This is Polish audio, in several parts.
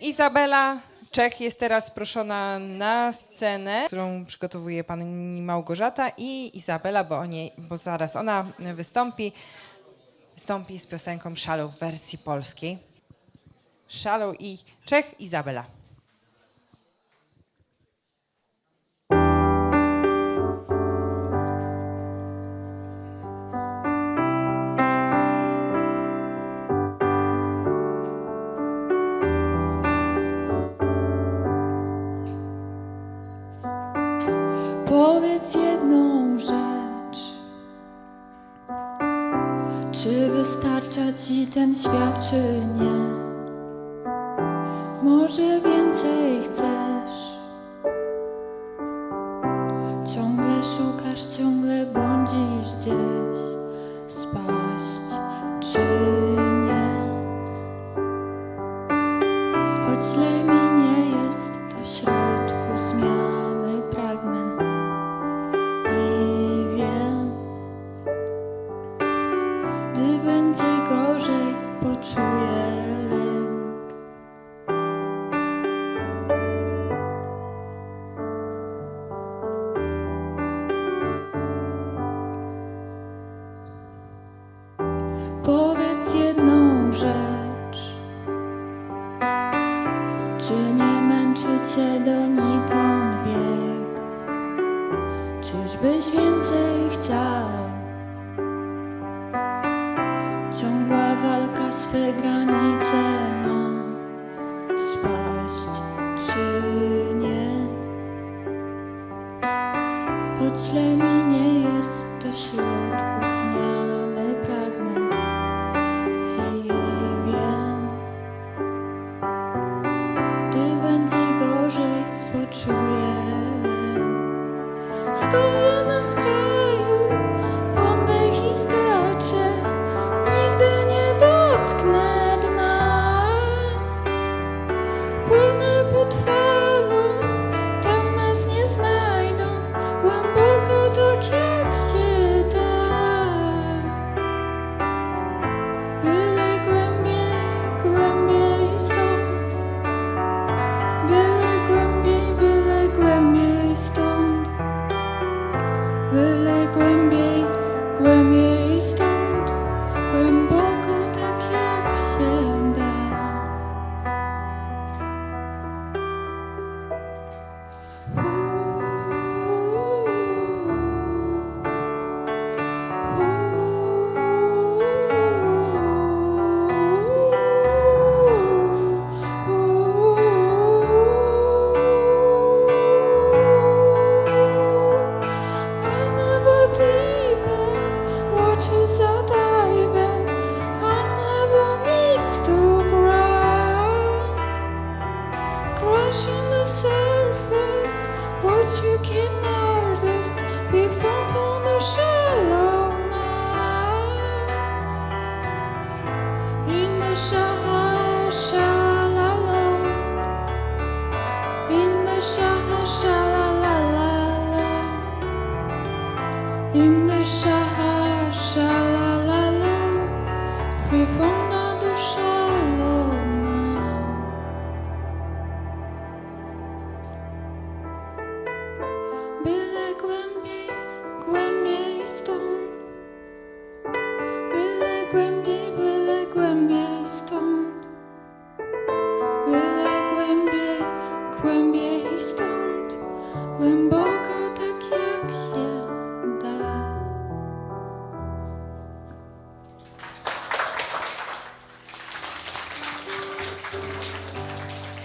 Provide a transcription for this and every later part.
Izabela Czech jest teraz proszona na scenę, którą przygotowuje pani Małgorzata i Izabela, bo, o niej, bo zaraz ona wystąpi. Wystąpi z piosenką Shallow w wersji polskiej. Shallow i Czech Izabela. Powiedz jedną rzecz Czy wystarcza ci ten świat, czy nie? Może więcej chcesz się donikąd biegł Czyżbyś więcej chciał? Ciągła walka swe granice Dziękuję na skrzydłach.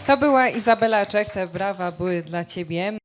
To była Izabela Czech, te brawa były dla Ciebie.